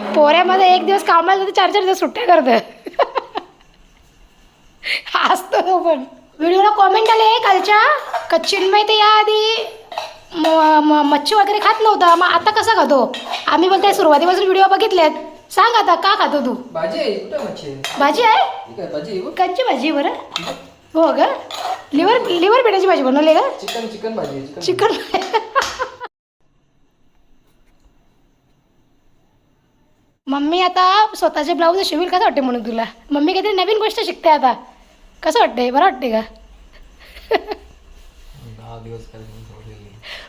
पोऱ्यामध्ये एक दिवस कामाला चार चार दिवस सुट्ट्या करत. असतो तो पण. व्हिडिओला कॉमेंट आले कालच्या का चिन्मय ते याआधी म- म- मच्छी वगैरे खात नव्हता. मग आता कसा खातो? आम्ही बोलतोय सुरुवातीपासून व्हिडिओ बघितलेत सांग आता का खातो तू? भाजी आहे आहे भाजी आहे? बरं. हो ग. लिव्हर लिव्हर पेटाची भाजी बनवली का चिकन चिकन भाजी चिकन चिकन मम्मी आता स्वतःचे ब्लाऊज शिवेल कसं वाटते म्हणून तुला? मम्मी काहीतरी नवीन गोष्ट शिकते आता. कसं वाटते बरं वाटते का?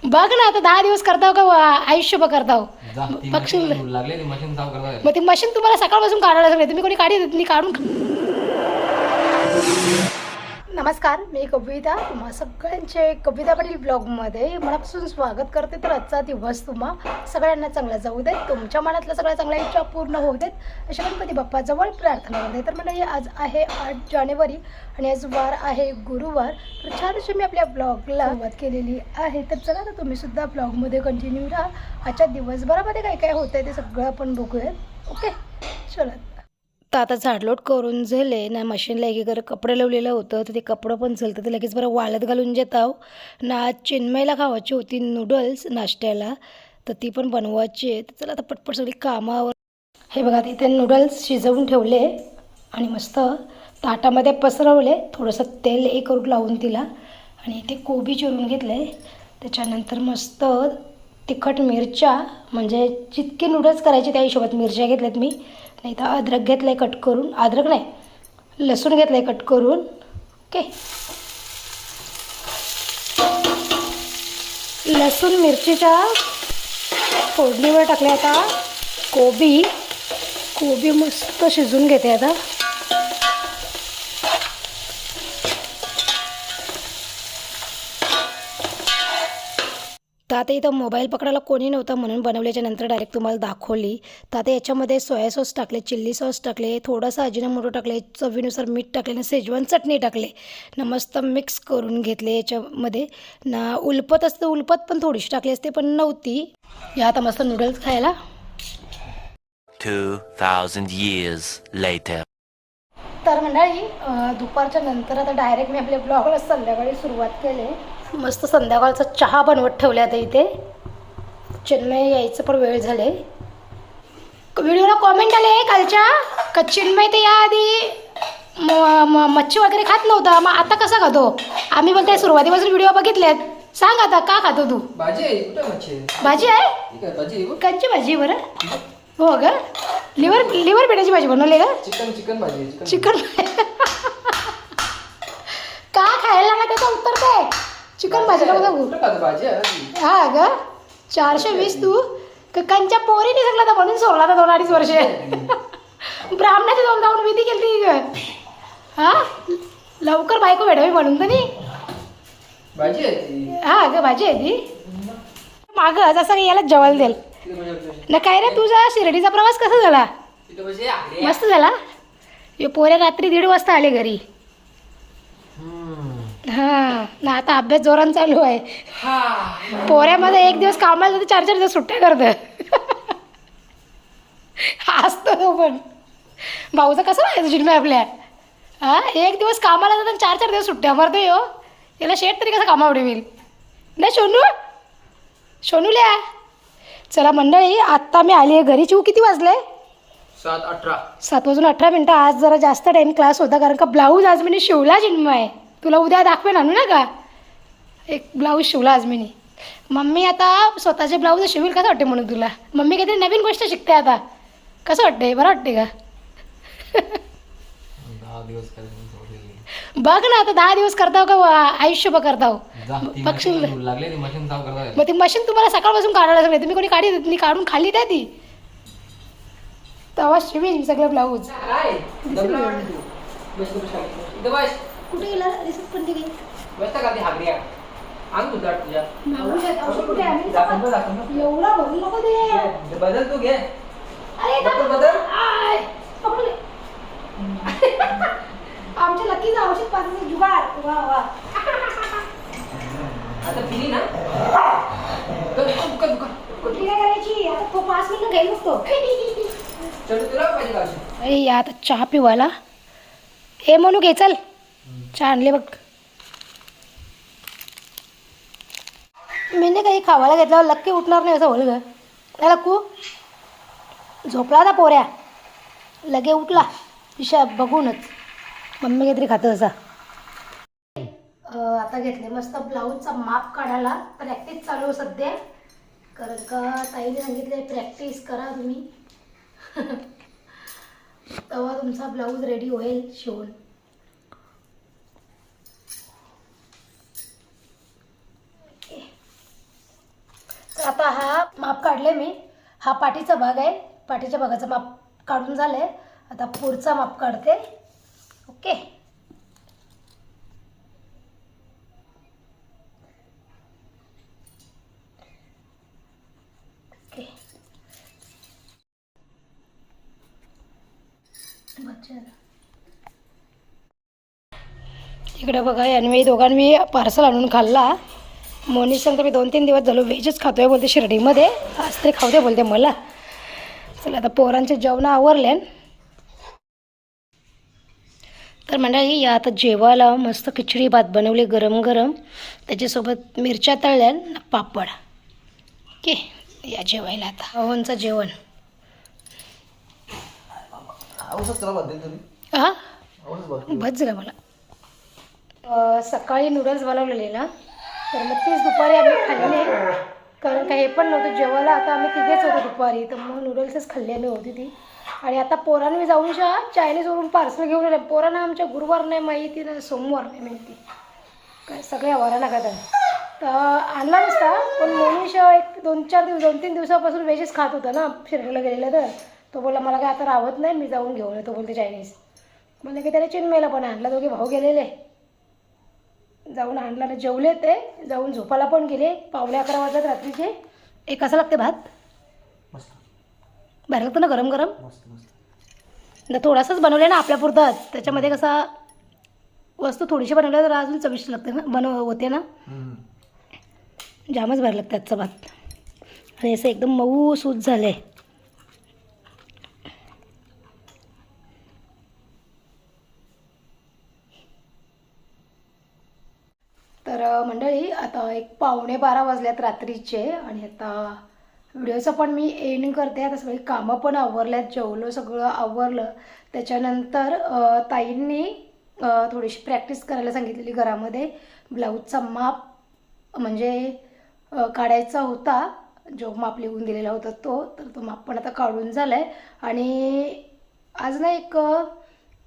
बघ ना आता दहा दिवस करताव का वा- आयुष्यभर करताव साफ करता मग ती मशीन तुम्हाला सकाळपासून काढायला सगळे तुम्ही कोणी काढी काढून नमस्कार मी कविता. तुम्हा सगळ्यांचे कविता पाटील ब्लॉगमध्ये मनापासून स्वागत करते. तर आजचा दिवस तुम्हा सगळ्यांना चांगला जाऊ देत तुमच्या मनातल्या सगळ्या चांगल्या इच्छा पूर्ण होऊ देत अशा गणपती बाप्पाजवळ प्रार्थना करते. तर म्हणजे आज आहे आठ जानेवारी आणि आज वार आहे गुरुवार. तर छान अशी मी आपल्या ब्लॉगला सुरुवात केलेली आहे. तर चला तर तुम्ही सुद्धा ब्लॉगमध्ये कंटिन्यू राहा. आजच्या दिवसभरामध्ये काय काय होतं आहे ते सगळं आपण बघूयात. ओके? चला. तर आता झाडलोट करून झाले ना मशीनला एकीकडे कपडे लावलेलं होतं तर ते कपडं पण झालं ते लगेच बरं वाळत घालून जेताव ना आज चिन्मयला खावायची होती नूडल्स नाश्त्याला तर ती पण बनवायची आहे. तर चला आता पटपट सगळी कामावर. हे बघा तिथे नूडल्स शिजवून ठेवले आणि मस्त ताटामध्ये पसरवले. थोडंसं तेल एक करून लावून तिला आणि इथे कोबी चिरून घेतले. त्याच्यानंतर मस्त तिखट मिरच्या म्हणजे जितके नूडल्स करायचे त्या हिशोबात मिरच्या घेतल्यात मी. नाही तर अद्रक घेतलं आहे कट करून अद्रक नाही लसूण घेतलं आहे कट करून ओके. लसूण मिरचीच्या फोडणीवर टाकले आता कोबी कोबी मस्त शिजून घेते आता. तर आता इथं मोबाईल पकडायला कोणी नव्हतं म्हणून बनवल्याच्या नंतर डायरेक्ट तुम्हाला दाखवली. तर आता याच्यामध्ये सोया सॉस टाकले चिल्ली सॉस टाकले थोडंसं अजिनोमोटो टाकले चवीनुसार मीठ टाकले ना शेजवान चटणी टाकले. ना मस्त मिक्स करून घेतले याच्यामध्ये. ना उलपत असतं उलपत पण थोडीशी टाकली असते पण नव्हती. या आता मस्त नूडल्स खायला. 2,000 years later. तर मंडळी दुपारच्या नंतर आता डायरेक्ट मी आपल्या ब्लॉगला संध्याकाळी सुरुवात केली. मस्त संध्याकाळचा चहा बनवत ठेवले आता इथे. चिन्मय यायचं पण वेळ झाले. व्हिडिओला कॉमेंट आले कालच्या? का चिन्मय ते याआधी म- म- मच्छी वगैरे खात नव्हता मग आता कसा खातो? आम्ही बोलतोय सुरुवातीपासून व्हिडिओ बघितलेत. सांग आता का खातो तू? भाजी आहे कुठं मच्छी आहे? भाजी आहे? काय भाजी आहे बघ. कंची भाजी आहे बरं. हो ग. लिव्हर लिव्हर पेटाची भाजी बनवली का चिकन चिकन भाजी आहे चिकन चिकन का खायला ना त्याचं उत्तर काय चिकन भाजी का बघू. हा ग चारशे वीस तू. कंच्या पोरीने सगळं तर म्हणून सोडला तर दोन अडीच वर्षे. ब्राह्मणाची जाऊन जाऊन विधी केली ग हा? लवकर बायको भेटावी म्हणून तर नाही हा ग भाजी आहे ती. माग जसं याला जेवायला देईल भाजी आहे. ना काय रे तुझा शिर्डीचा प्रवास कसा झाला? आहे. मस्त झाला? हे पोरे रात्री दीड वाजता आले घरी. हा ना आता अभ्यास जोरान चालू आहे. हा. पोऱ्यामध्ये एक दिवस कामाला जाते चार चार दिवस सुट्ट्या करत. असतो तो पण. भाऊचं कसं व्हायचं चिन्मय आपल्या? हा एक दिवस कामाला जातात चार चार दिवस सुट्ट्या मारतोय हो याला शेट तरी कसं कामावर होईल नाही सोनू? सोनूल्या? चला मंडळी आत्ता मी आली आहे घरी. चिऊ किती वाजले? सात अठरा. सात वाजून अठरा मिनटं. आज जरा जास्त टाईम क्लास होता कारण का ब्लाऊज आज मी शिवला चिन्मय तुला उद्या दाखवेन आणू ना का एक ब्लाऊज शिवला आज मी मम्मी आता स्वतःचे ब्लाऊज शिवेल कसं वाटते म्हणून तुला? मम्मी काहीतरी नवीन गोष्ट शिकते आता. कसं वाटते बरं वाटते का? बघ ना आता दहा दिवस करताव का वा- आयुष्यभर करताव. करता मग ती मशीन तुम्हाला सकाळपासून काढायला सगळे. तुम्ही कोणी काढी देत नाही काढून खाली द्या ती? तेव्हा शिवीन सगळं ब्लाऊज. कुठे गेला? दिसत पण ते काही. बसता का ती हागरी आहे? आण तू दाट तुझ्या. मावशी आहेत, औषध कुठे आहे? आम्ही दाखव ना, दाखव ना. एवढा भरून नको दे. घे, बदल तू घे. अरे बदल बदल. आय, पकडले. आमच्या लकीचं औषध पाजायचं जुगाड. वा वा. आता पिली ना? कुठली काय करायची? आता तो पाच मिनिटं घेईल बघतो चटणी तुला पाहिजे का अशी? अरे या आता चहा पिवायला. हे म्हणू घे चल. चहा आणले बघ. मी नाही काही खावायला घेतल्यावर लक्की उठणार नाही असं होल ग. लक्कू झोपला ना पोऱ्या. लगे उठला. पिशा बघूनच. मम्मी काहीतरी खातं असा. आता घेतले मस्त ब्लाऊजचा माप काढायला. प्रॅक्टिस चालू सध्या. कारण का ताईने सांगितले प्रॅक्टिस करा तुम्ही. तेव्हा तुमचा ब्लाऊज रेडी होईल शिवून तर आता हा माप काढले मी. हा पाठीचा भाग आहे. पाठीच्या भागाचा माप काढून झालंय. आता पुढचा माप काढते. ओके. इकडे बघा याने दोघांनी पार्सल आणून खाल्ला. मोनी सांगतो मी दोन तीन दिवस झालो व्हेजच खातोय बोलते शिर्डीमध्ये. आज तरी खाऊ दे बोलते मला. चला आता पोरांचे जेवण आवरले तर मंडळी या आता जेवायला मस्त खिचडी भात बनवली गरम गरम. त्याच्यासोबत मिरच्या तळल्या न पापड. ओके या जेवायला आता. अहोंचं जेवण. हा बस झालं मला. सकाळी नूडल्स बनवलेले ना. तर मग तेच दुपारी आम्ही खाल्ले. कारण का हे पण नव्हतं जेवायला आता आम्ही तिघेच होतो दुपारी. तर मग नूडल्सच खाल्लेली होती ती. आणि आता पोरांनी जाऊन शा चायनीजवरून पार्सल घेऊन आले. पोरांना आमच्या गुरुवार नाही माहिती ना सोमवार नाही माहिती. काय सगळ्या वारांना नका तर आणला नसता पण मोनिश एक दोन चार दिवस दोन तीन दिवसापासून व्हेजच खात होता ना फिरायला गेलेला तर. तो बोलला मला काय आता राहत नाही मी जाऊन घेऊन येतो बोलते चायनीज मला की त्याने चिन्मेला पण आणला दोघे भाऊ गेलेले. जाऊन आणला ना जेवले ते जाऊन झोपायला पण गेले. पावणे अकरा वाजतात रात्रीचे. एक कसं लागते भात? बाहेर लागतं ना गरम गरम? न थोडासाच बनवले ना आपल्यापुरताच त्याच्यामध्ये कसा वस्तू थोडीशी बनवल्या तर अजून चविष्ट लागते ना बनव होते ना. जामच बाहेर लागतं आजचा भात. आणि असं एकदम मऊ सूत झालं आहे तर मंडळी आता एक पावणे बारा वाजल्यात रात्रीचे आणि आता व्हिडिओचं पण मी एंड करते. आता सगळी कामं पण आवरल्यात जेवलो सगळं आवरलं. त्याच्यानंतर ताईंनी थोडीशी प्रॅक्टिस करायला सांगितलेली घरामध्ये. ब्लाऊजचा माप म्हणजे काढायचा होता. जो माप लिहून दिलेला होता तो तर तो माप पण आता काढून झाला आहे आणि आज ना एक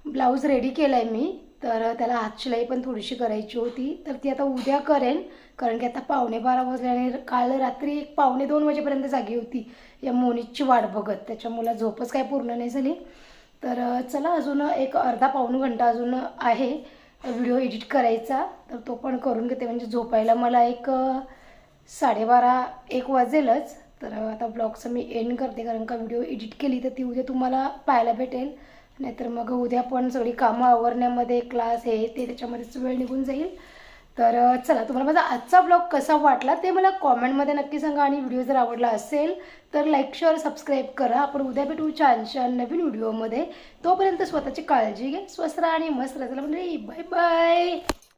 ब्लाऊज रेडी केला आहे मी. तर त्याला हातशिलाई पण थोडीशी करायची होती. तर ती आता उद्या करेन कारण की आता पावणे बारा वाजले आणि काल रात्री एक पावणे दोन वाजेपर्यंत जागी होती. या मोनीची वाट बघत. त्याच्यामुळे झोपच काय पूर्ण नाही झाली. तर चला अजून एक अर्धा पाऊण घंटा अजून आहे. व्हिडिओ एडिट करायचा. तर तो पण करून घेते. म्हणजे झोपायला मला एक साडेबारा एक वाजेलच. तर आता ब्लॉगचं मी एंड करते. कारण का व्हिडिओ एडिट केली तर ती उद्या तुम्हाला पाहायला भेटेल. नाहीतर मग उद्या पण सगळी कामं आवरण्यामध्ये क्लास हे ते त्याच्यामध्येच वेळ निघून जाईल. तर चला तुम्हाला माझा आजचा ब्लॉग कसा वाटला ते मला कॉमेंटमध्ये नक्की सांगा आणि व्हिडिओ जर आवडला असेल तर लाईक शेअर सबस्क्राईब करा. आपण उद्या भेटू छान छान नवीन व्हिडिओमध्ये तोपर्यंत स्वतःची काळजी घ्या स्वस्त राहा आणि मस्त राहा. म्हणजे बाय बाय